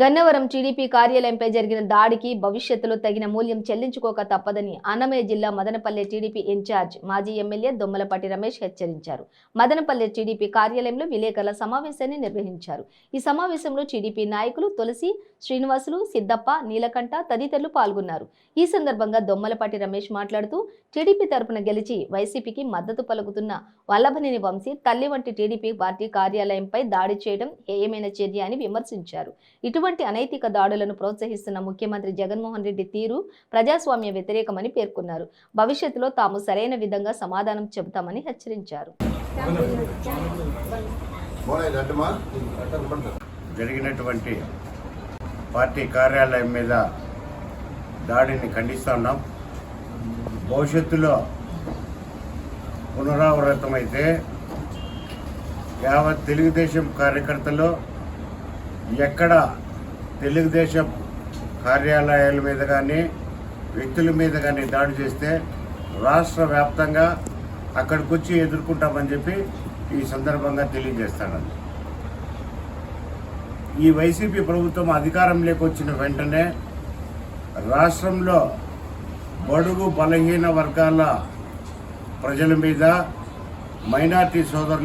Gannavaram TDP కార్యాలయంపై జరిగిన దాడికి భవిష్యత్తులో తగిన మూల్యం చెల్లించుకోక తప్పదని అన్నమయ్య జిల్లా మదనపల్లె టీడీపీ ఇన్ఛార్జ్ మాజీ ఎమ్మెల్యే దొమ్మలపాటి రమేష్ హెచ్చరించారు. మదనపల్లె టీడీపీ కార్యాలయంలో విలేకరుల సమావేశాన్ని నిర్వహించారు. ఈ సమావేశంలో టీడీపీ నాయకులు తులసి శ్రీనివాసులు సిద్దప్ప నీలకంఠ తదితరులు పాల్గొన్నారు. ఈ సందర్భంగా దొమ్మలపాటి రమేష్ మాట్లాడుతూ టీడీపీ తరపున గెలిచి వైసీపీకి మద్దతు పలుకుతున్న వల్లభనేని వంశీ తల్లి వంటి టీడీపీ పార్టీ కార్యాలయంపై దాడి చేయడం హేయమైన చర్య అని విమర్శించారు. ఇటువంటి అనైతిక దాడులను ప్రోత్సహిస్తున్న ముఖ్యమంత్రి జగన్మోహన్ రెడ్డి తీరు ప్రజాస్వామ్య వ్యతిరేకమని పేర్కొన్నారు. భవిష్యత్తులో తాము సరైన విధంగా సమాధానం చెబుతామని హెచ్చరించారు. జరిగినటువంటి పార్టీ కార్యాలయం మీద దాడిని ఖండిస్తున్నాం భవిష్యత్తులో పునరావృతమైతే యావత్ తెలుగుదేశం కార్యకర్తలు ఎక్కడ తెలుగుదేశం కార్యాలయాల మీద కానీ వ్యక్తుల మీద కానీ దాడి చేస్తే రాష్ట్ర వ్యాప్తంగా అక్కడికి వచ్చి ఎదుర్కొంటామని చెప్పి ఈ సందర్భంగా తెలియజేస్తాను. ఈ వైసీపీ ప్రభుత్వం అధికారంలోకి వచ్చిన వెంటనే రాష్ట్రంలో బడుగు బలహీన వర్గాల ప్రజల మీద మైనార్టీ సోదరులు